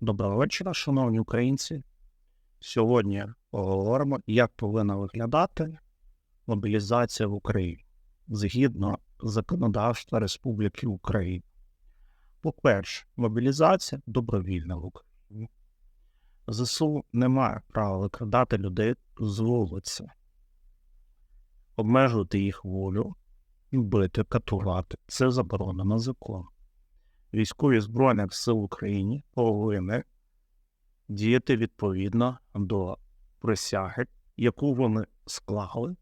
Доброго вечора, шановні українці. Сьогодні поговоримо, як повинна виглядати мобілізація в Україні згідно законодавства Республіки Україна. По-перше, мобілізація добровільна в Україні. ЗСУ не має права викрадати людей з вулиці, обмежувати їх волю, бити, катувати. Це заборонено законом військові Збройних сил України повинні діяти відповідно до присяги, яку вони склали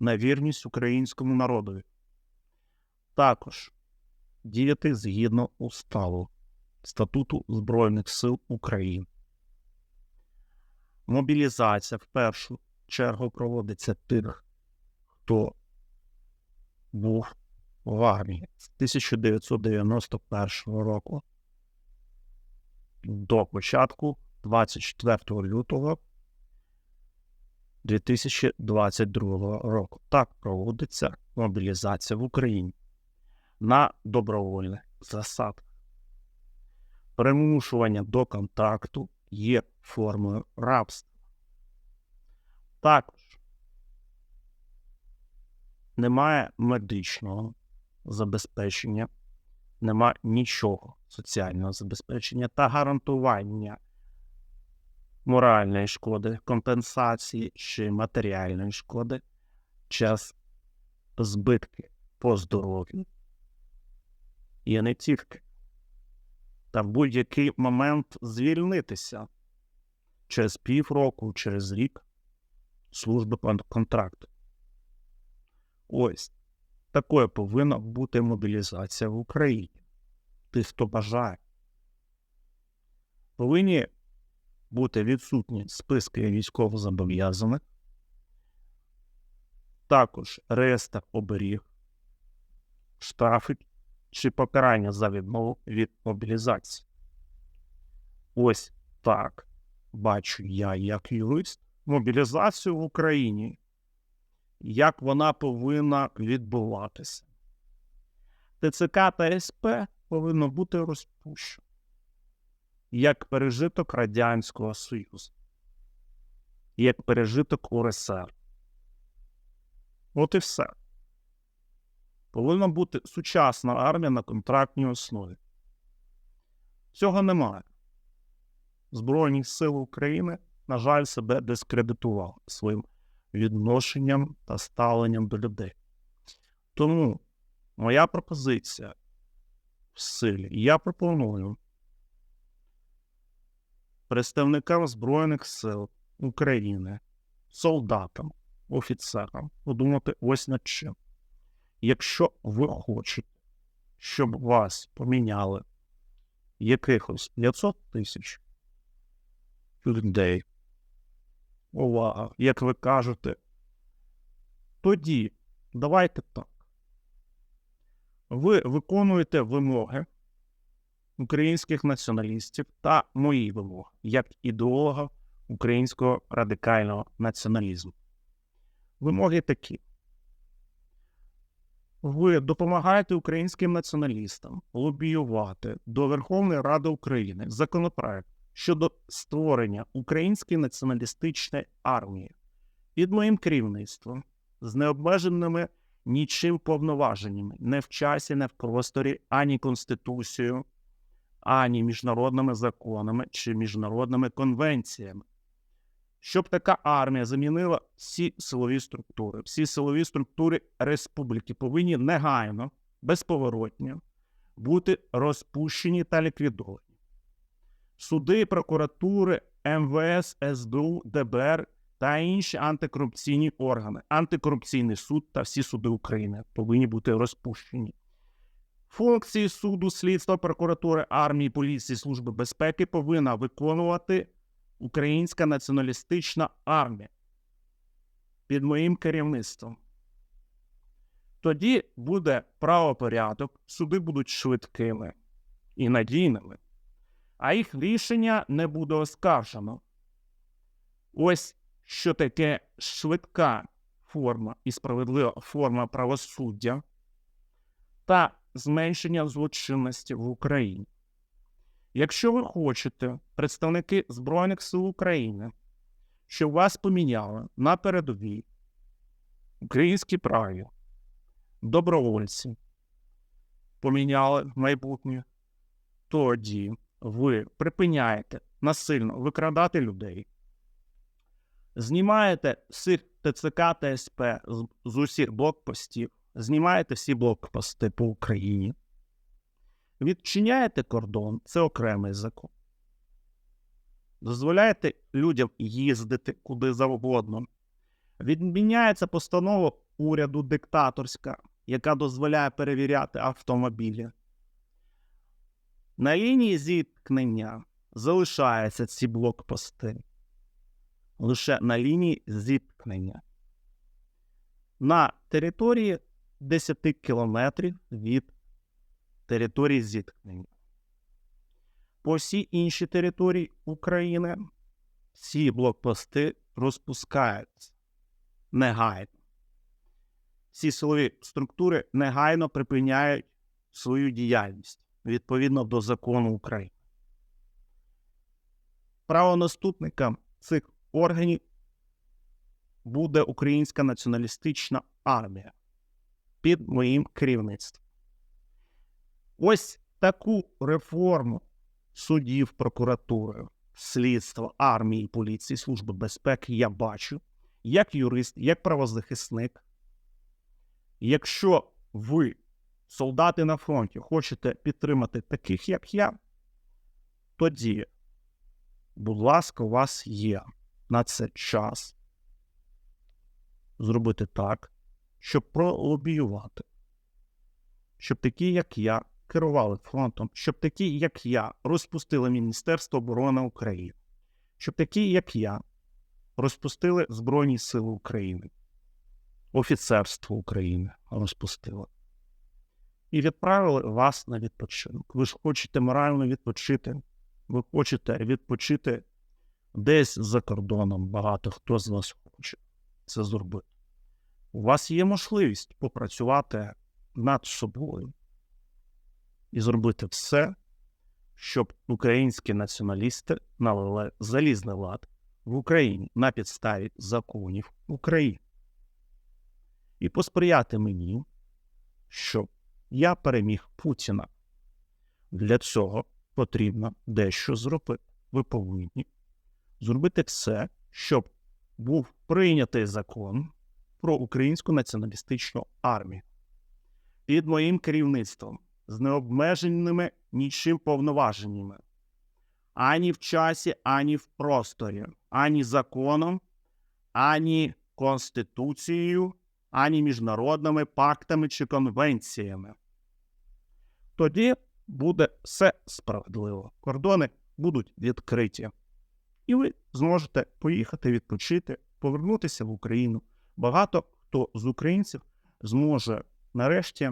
на вірність українському народові. Також діяти згідно уставу Статуту Збройних сил України. Мобілізація в першу чергу проводиться тих, хто був в армії з 1991 року до початку 24 лютого 2022 року. Так проводиться мобілізація в Україні на добровольних засадах. Примушування до контакту є формою рабства. Також немає медичного забезпечення, нема нічого соціального забезпечення та гарантування моральної шкоди, компенсації чи матеріальної шкоди час збитки по здоров'ю. І не тільки. Та в будь-який момент звільнитися через півроку, через рік служби контракту. Ось такою повинна бути мобілізація в Україні. Тих, хто бажає. Повинні бути відсутні списки військовозобов'язаних, також реєстр оберіг, штрафи чи покарання за відмову від мобілізації. Ось так бачу я, як юрист, мобілізацію в Україні як вона повинна відбуватися. ТЦК та СП повинно бути розпущено як пережиток Радянського Союзу, як пережиток УРСР. От і все. Повинна бути сучасна армія на контрактній основі. Цього немає. Збройні сили України, на жаль, себе дискредитували своїм відношенням та ставленням до людей. Тому моя пропозиція в силі. Я пропоную представникам Збройних сил України, солдатам, офіцерам подумати ось над чим. Якщо ви хочете, щоб вас поміняли якихось 500 тисяч людей увага, як ви кажете, тоді давайте так. Ви виконуєте вимоги українських націоналістів та мої вимоги як ідеолога українського радикального націоналізму. Вимоги такі. Ви допомагаєте українським націоналістам лобіювати до Верховної Ради України законопроект щодо створення української націоналістичної армії. Під моїм керівництвом з необмеженими нічим повноваженнями не в часі, не в просторі ані Конституцією, ані міжнародними законами чи міжнародними конвенціями. Щоб така армія замінила всі силові структури, всі силові структури республіки повинні негайно, безповоротньо бути розпущені та ліквідовані суди, прокуратури, МВС, СБУ, ДБР та інші антикорупційні органи, антикорупційний суд та всі суди України повинні бути розпущені. Функції суду, слідства, прокуратури, армії, поліції, служби безпеки повинна виконувати Українська націоналістична армія під моїм керівництвом. Тоді буде правопорядок, суди будуть швидкими і надійними а їх рішення не буде оскаржено. Ось що таке швидка форма і справедлива форма правосуддя та зменшення злочинності в Україні. Якщо ви хочете, представники Збройних сил України, щоб вас поміняли на передовій, українські праві, добровольці, поміняли майбутнє, тоді ви припиняєте насильно викрадати людей, знімаєте всіх ТЦК та СП з усіх блокпостів, знімаєте всі блокпости по Україні, відчиняєте кордон, це окремий закон. Дозволяєте людям їздити куди завгодно. Відміняється постанова уряду диктаторська, яка дозволяє перевіряти автомобілі. На лінії зіткнення залишаються ці блокпости лише на лінії зіткнення. На території 10 кілометрів від території зіткнення. По всій іншій території України всі блокпости розпускаються негайно. Всі силові структури негайно припиняють свою діяльність відповідно до закону України. Правонаступникам цих органів буде Українська націоналістична армія під моїм керівництвом. Ось таку реформу судів, прокуратури, слідства, армії, поліції, служби безпеки я бачу як юрист, як правозахисник. Якщо ви, солдати на фронті, хочете підтримати таких, як я, тоді, будь ласка, у вас є на це час зробити так, щоб пролобіювати, щоб такі, як я, керували фронтом, щоб такі, як я, розпустили Міністерство оборони України, щоб такі, як я, розпустили Збройні Сили України, офіцерство України розпустило. І відправили вас на відпочинок. Ви ж хочете морально відпочити, ви хочете відпочити десь за кордоном. Багато хто з вас хоче це зробити. У вас є можливість попрацювати над собою і зробити все, щоб українські націоналісти налили залізний лад в Україні на підставі законів України. І посприяти мені, щоб я переміг Путіна. Для цього потрібно дещо зробити. Ви повинні зробити все, щоб був прийнятий закон про українську націоналістичну армію під моїм керівництвом з необмеженими нічим повноваженнями ані в часі, ані в просторі, ані законом, ані Конституцією, ані міжнародними пактами чи конвенціями. Тоді буде все справедливо. Кордони будуть відкриті. І ви зможете поїхати відпочити, повернутися в Україну. Багато хто з українців зможе нарешті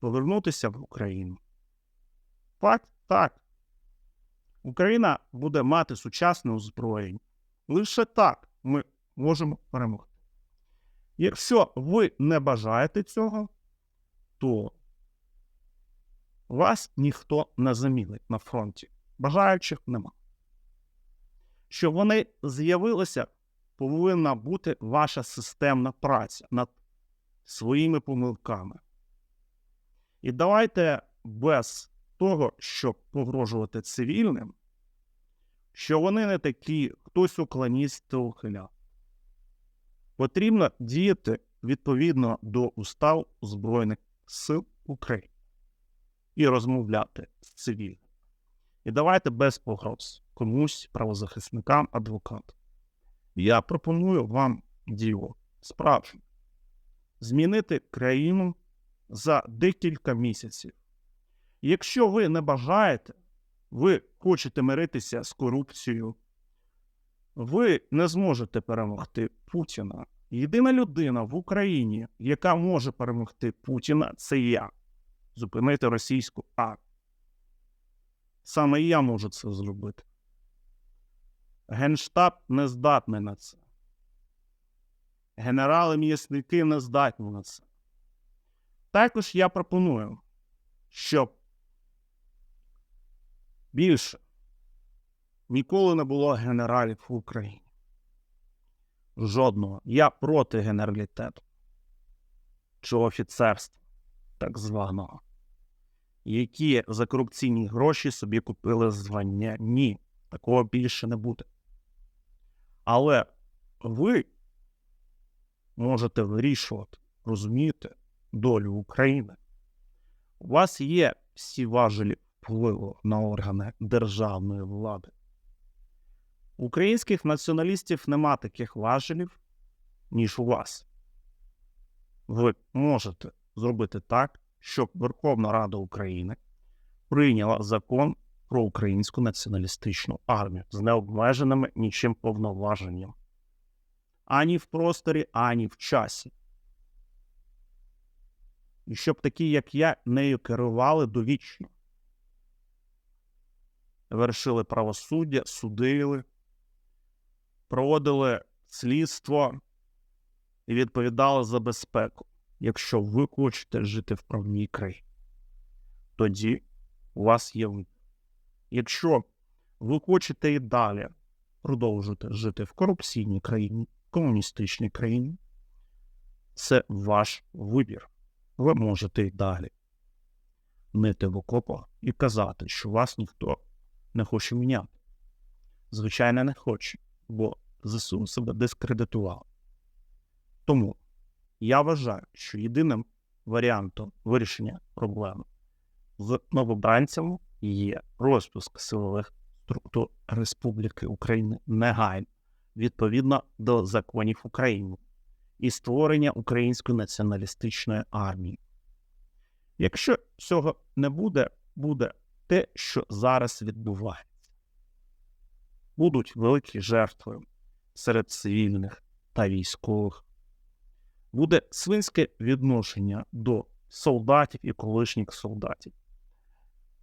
повернутися в Україну. Факт так. Україна буде мати сучасне озброєння. Лише так ми можемо перемогти. Якщо ви не бажаєте цього, то вас ніхто не замінить на фронті. Бажаючих нема. Щоб вони з'явилися, повинна бути ваша системна праця над своїми помилками. І давайте без того, щоб погрожувати цивільним, що вони не такі, хтось уклоніст та ухиляв. Потрібно діяти відповідно до устав Збройних сил України і розмовляти з цивільним. І давайте без погроз комусь, правозахисникам, адвокатам. Я пропоную вам діло справжнє змінити країну за декілька місяців. Якщо ви не бажаєте, ви хочете миритися з корупцією, ви не зможете перемогти Путіна. Єдина людина в Україні, яка може перемогти Путіна, це я. Зупинити російську армію. Саме я можу це зробити. Генштаб не здатний на це. Генерали-м'ясники не здатні на це. Також я пропоную, щоб Більше ніколи не було генералів в Україні. Жодного. Я проти генералітету чи офіцерства, так званого, які за корупційні гроші собі купили звання. Ні, такого більше не буде. Але ви можете вирішувати, розумієте, долю України. У вас є всі важелі впливу на органи державної влади. Українських націоналістів нема таких важелів, ніж у вас. Ви можете зробити так, щоб Верховна Рада України прийняла закон про українську націоналістичну армію з необмеженими нічим повноваженням. Ані в просторі, ані в часі. І щоб такі, як я, нею керували довічно. Вершили правосуддя, судили, проводили слідство і відповідали за безпеку. Якщо ви хочете жити в правній країні, тоді у вас є вибір. Якщо ви хочете і далі продовжити жити в корупційній країні, комуністичній країні, це ваш вибір. Ви можете і далі нити в окопах і казати, що вас ніхто не хоче міняти. Звичайно, не хоче, бо ЗСУ себе дискредитував. Тому я вважаю, що єдиним варіантом вирішення проблеми з новобранцями є розпуск силових структур Республіки України негайно відповідно до законів України і створення української націоналістичної армії. Якщо цього не буде, буде те, що зараз відбувається. Будуть великі жертви серед цивільних та військових. Буде свинське відношення до солдатів і колишніх солдатів.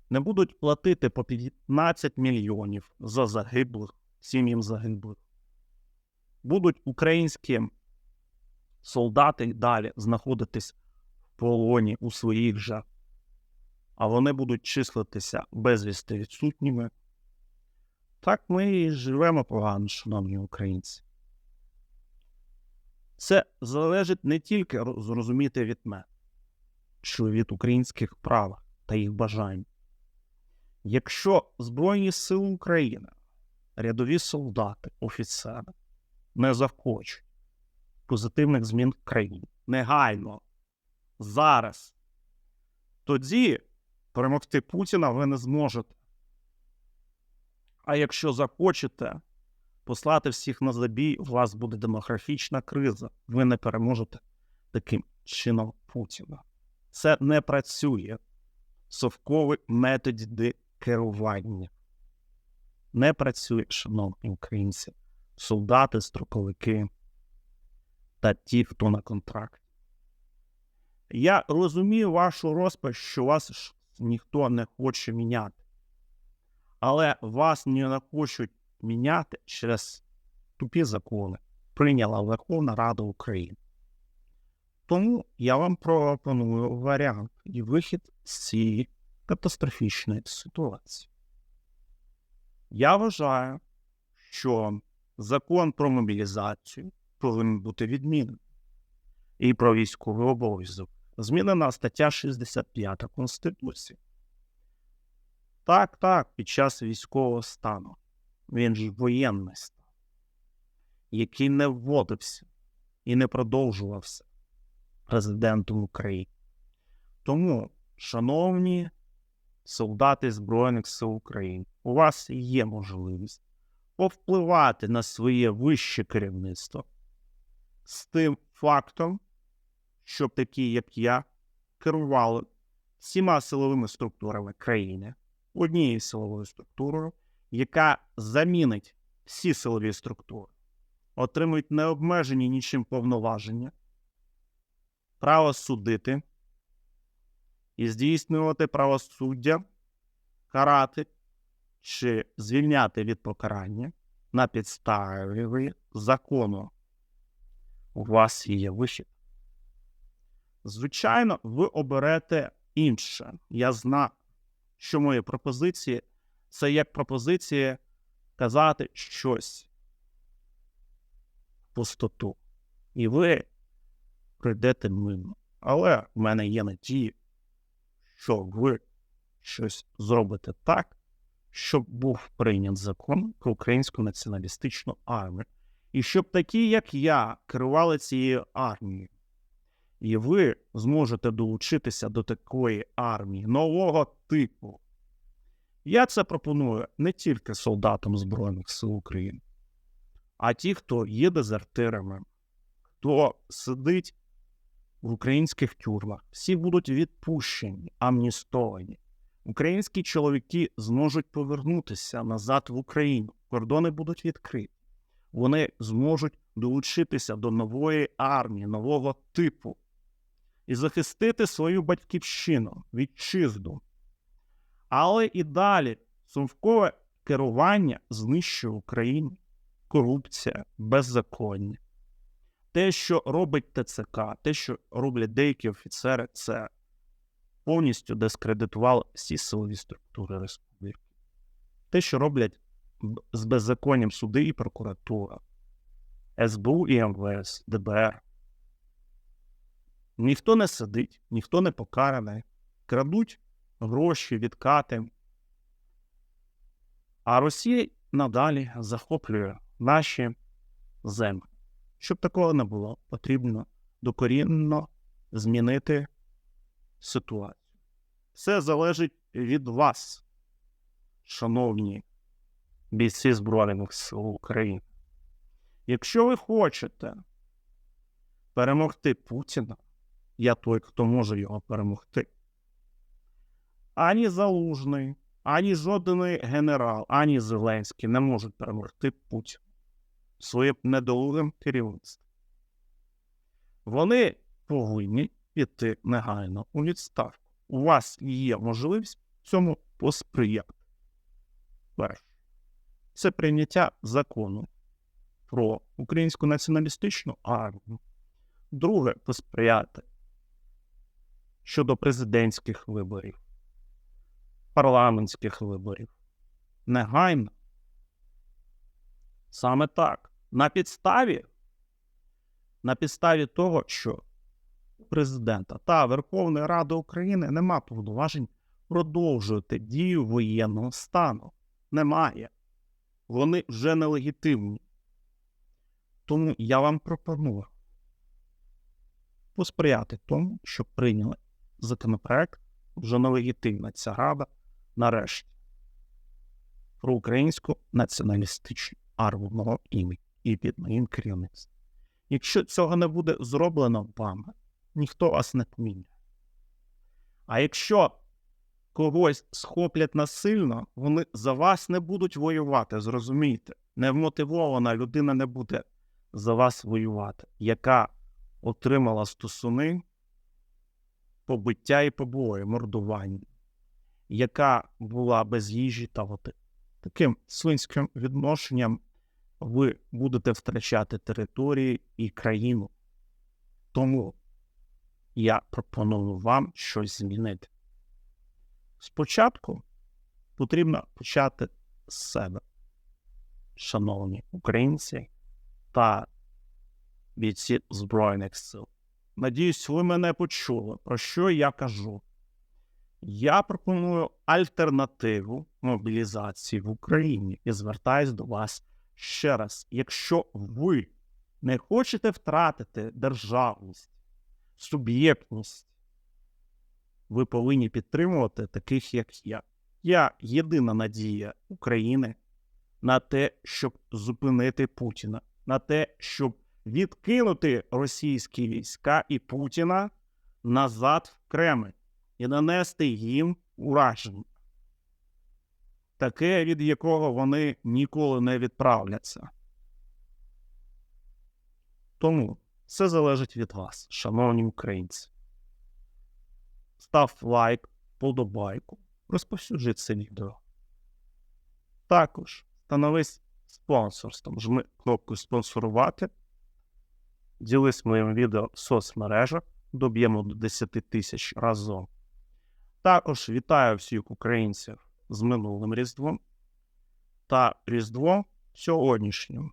Не будуть платити по 15 мільйонів за загиблих, сім'ям загиблих. Будуть українські солдати далі знаходитись в полоні у своїх же, а вони будуть числитися безвісти відсутніми. Так ми і живемо погано, шановні українці. Це залежить не тільки зрозуміти від мене, що від українських прав та їх бажань. Якщо Збройні Сили України, рядові солдати, офіцери не захочуть позитивних змін в країні негайно, зараз, тоді перемогти Путіна ви не зможете. А якщо захочете послати всіх на забій, у вас буде демографічна криза. Ви не переможете таким чином Путіна. Це не працює. Совковий методи керування. Не працює, шановні українці, солдати, строковики та ті, хто на контракті. Я розумію вашу розпач, що вас ніхто не хоче міняти. Але вас не хочуть міняти через тупі закони. Прийняла Верховна Рада України. Тому я вам пропоную варіант і вихід з цієї катастрофічної ситуації. Я вважаю, що закон про мобілізацію повинен бути відмінений і про військовий обов'язок. Змінена стаття 65 Конституції. Так, так, під час військового стану. Він ж воєнний стан, який не вводився і не продовжувався президентом України. Тому, шановні солдати Збройних сил України, у вас є можливість повпливати на своє вище керівництво з тим фактом, щоб такі, як я, керували всіма силовими структурами країни, однією силовою структурою, яка замінить всі силові структури, отримують необмежені нічим повноваження, право судити і здійснювати правосуддя, карати чи звільняти від покарання на підставі закону. У вас є вихід. Звичайно, ви оберете інше. Я знаю, що мої пропозиції Це як пропозиція казати щось в пустоту. І ви прийдете мимо. Але в мене є надія, що ви щось зробите так, щоб був прийнят закон про українську націоналістичну армію. І щоб такі, як я, керували цією армією. І ви зможете долучитися до такої армії нового типу. Я це пропоную не тільки солдатам Збройних сил України, а ті, хто є дезертирами, хто сидить в українських тюрмах, всі будуть відпущені, амністовані. Українські чоловіки зможуть повернутися назад в Україну. Кордони будуть відкриті. Вони зможуть долучитися до нової армії, нового типу і захистити свою батьківщину, вітчизну. Але і далі совкове керування знищує Україну, корупція, беззаконня. Те, що робить ТЦК, те, що роблять деякі офіцери, це повністю дискредитувало всі силові структури республіки. Те, що роблять з беззаконням суди і прокуратура, СБУ і МВС, ДБР. Ніхто не сидить, ніхто не покараний, крадуть гроші, відкати. А Росія надалі захоплює наші землі. Щоб такого не було, потрібно докорінно змінити ситуацію. Все залежить від вас, шановні бійці Збройних сил України. Якщо ви хочете перемогти Путіна, я той, хто може його перемогти. Ані Залужний, ані жоден генерал, ані Зеленський не можуть перемогти Путіна своїм недолугим керівництвом. Вони повинні піти негайно у відставку. У вас є можливість цьому посприяти. Перше, це прийняття закону про українську націоналістичну армію. Друге, посприяти щодо президентських виборів, парламентських виборів. Негайно. Саме так. На підставі, на підставі того, що президента та Верховної Ради України нема повноважень продовжувати дію воєнного стану. Немає. Вони вже нелегітимні. Тому я вам пропоную посприяти тому, щоб прийняли законопроект вже нелегітимна ця рада нарешті про українську націоналістичну армію мого імені і під моїм керівництвом. Якщо цього не буде зроблено вами, ніхто вас не поміняє. А якщо когось схоплять насильно, вони за вас не будуть воювати, зрозумійте. Невмотивована людина не буде за вас воювати, яка отримала стосуни побиття і побої, мордування, яка була без їжі та води. Таким свинським відношенням ви будете втрачати території і країну. Тому я пропоную вам щось змінити. Спочатку потрібно почати з себе, шановні українці та бійці Збройних сил. Надіюсь, ви мене почули, про що я кажу. Я пропоную альтернативу мобілізації в Україні і звертаюсь до вас ще раз. Якщо ви не хочете втратити державність, суб'єктність, ви повинні підтримувати таких, як я. Я єдина надія України на те, щоб зупинити Путіна, на те, щоб відкинути російські війська і Путіна назад в Кремль і нанести їм ураження, таке, від якого вони ніколи не відправляться. Тому все залежить від вас, шановні українці. Став лайк, подобайку, розповсюджуй це відео. Також становись спонсорством. Жми кнопку спонсорувати. Ділись моїм відео в соцмережах. Доб'ємо до 10 тисяч разом. Також вітаю всіх українців з минулим Різдвом та Різдвом сьогоднішнім.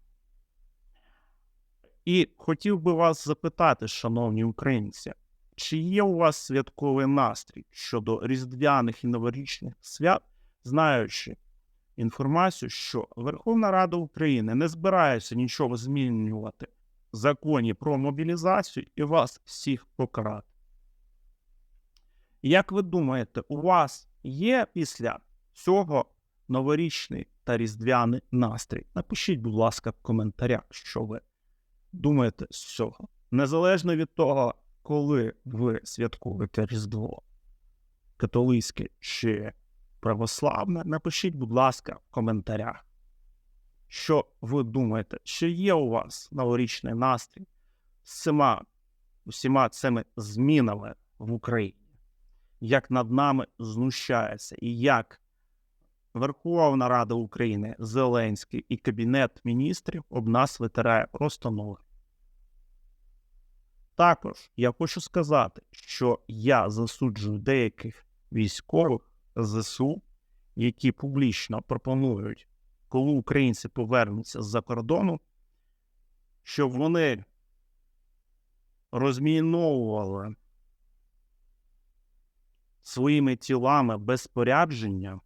І хотів би вас запитати, шановні українці, чи є у вас святковий настрій щодо різдвяних і новорічних свят, знаючи інформацію, що Верховна Рада України не збирається нічого змінювати в законі про мобілізацію і вас всіх покарати? Як ви думаєте, у вас є після цього новорічний та різдвяний настрій? Напишіть, будь ласка, в коментарях, що ви думаєте з цього. Незалежно від того, коли ви святкуєте Різдво католицьке чи православне, напишіть, будь ласка, в коментарях, що ви думаєте, чи є у вас новорічний настрій з цими усіма цими змінами в Україні, як над нами знущається, і як Верховна Рада України, Зеленський і Кабінет міністрів об нас витирає просто ноги. Також я хочу сказати, що я засуджую деяких військових ЗСУ, які публічно пропонують, коли українці повернуться з-за кордону, щоб вони розміновували своїми тілами без спорядження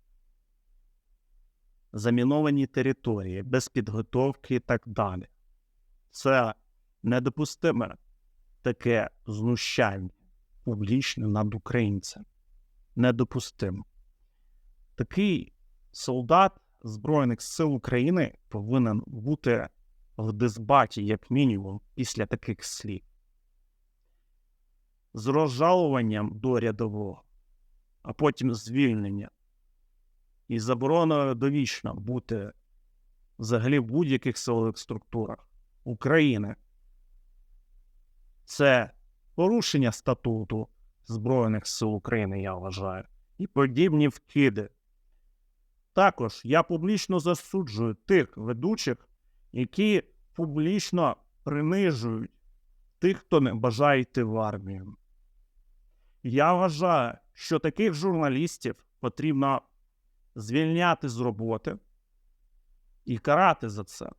заміновані території, без підготовки і так далі. Це недопустиме таке знущання публічне над українцем. Недопустимо. Такий солдат Збройних сил України повинен бути в дисбаті, як мінімум, після таких слів. З розжалуванням до рядового, а потім звільнення і забороною довічно бути взагалі в будь-яких силових структурах України. Це порушення статуту Збройних сил України, я вважаю, і подібні вкиди. Також я публічно засуджую тих ведучих, які публічно принижують тих, хто не бажає йти в армію. Я вважаю, що таких журналістів потрібно звільняти з роботи і карати за це.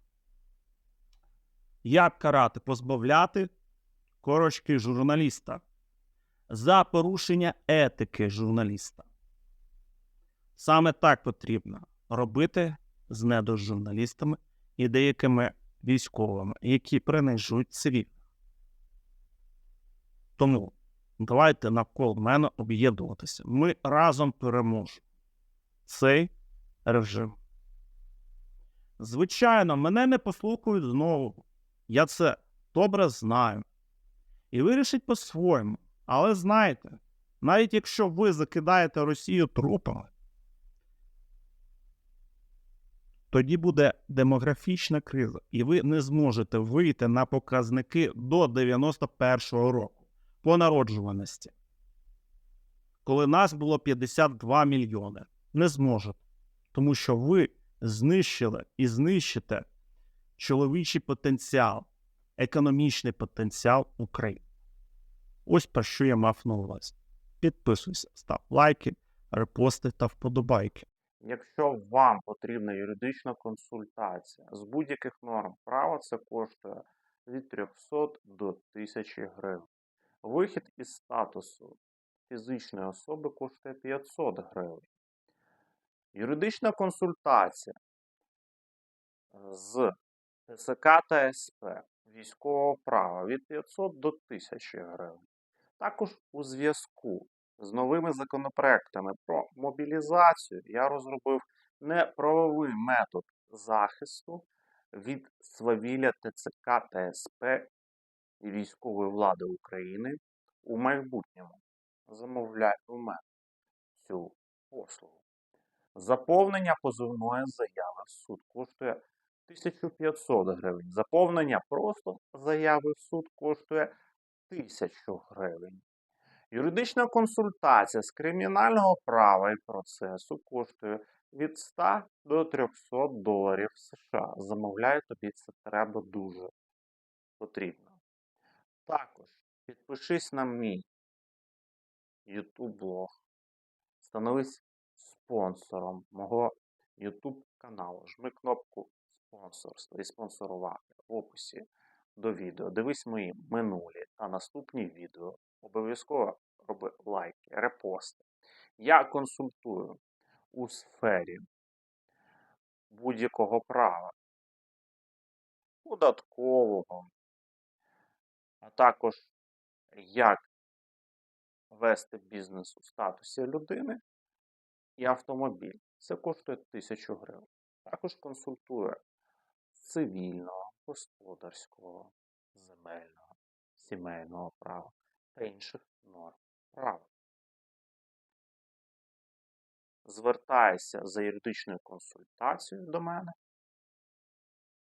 Як карати? Позбавляти корочки журналіста за порушення етики журналіста. Саме так потрібно робити з недожурналістами і деякими військовими, які принижують цивільних. Тому давайте навколо мене об'єднуватися. Ми разом переможемо цей режим. Звичайно, мене не послухають знову. Я це добре знаю. І вирішить по-своєму. Але знайте, навіть якщо ви закидаєте Росію трупами, тоді буде демографічна криза, і ви не зможете вийти на показники до 91-го року по народжуваності, коли нас було 52 мільйони. Не зможете, тому що ви знищили і знищите чоловічий потенціал, економічний потенціал України. Ось про що я мав на увазі. Підписуйся, став лайки, репости та вподобайки. Якщо вам потрібна юридична консультація з будь-яких норм права, це коштує від 300 до 1000 гривень. Вихід із статусу фізичної особи коштує 500 гривень. Юридична консультація з ТСК та СП військового права від 500 до 1000 гривень. Також у зв'язку з новими законопроектами про мобілізацію я розробив неправовий метод захисту від свавілля ТЦК та СП і військової влади України у майбутньому. Замовляй у мене цю послугу. Заповнення позовної заяви в суд коштує 1500 гривень. Заповнення просто заяви в суд коштує 1000 гривень. Юридична консультація з кримінального права і процесу коштує від 100 до 300 доларів США. Замовляю тобі це треба дуже потрібно. Також підпишись на мій YouTube блог. Становись спонсором мого YouTube каналу. Жми кнопку спонсорства і спонсорувати в описі до відео. Дивись мої минулі та наступні відео. Обов'язково роби лайки, репости. Я консультую у сфері будь-якого права, податкового, а також як вести бізнес у статусі людини і автомобіль. Це коштує 1000 гривень. Також консультує цивільного, господарського, земельного, сімейного права та інших норм права. Звертайся за юридичною консультацією до мене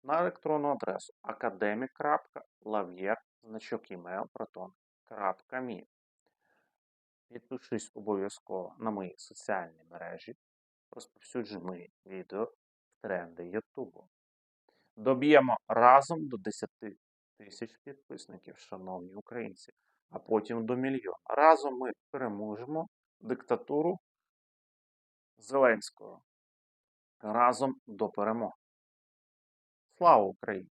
на електронну адресу academic.lavyer, значок email, proton.me. Підпишись обов'язково на мої соціальні мережі, розповсюджуй мої відео в тренди Ютубу. Доб'ємо разом до 10 тисяч підписників, шановні українці, а потім до мільйона. Разом ми переможемо диктатуру Зеленського. Разом до перемоги. Слава Україні!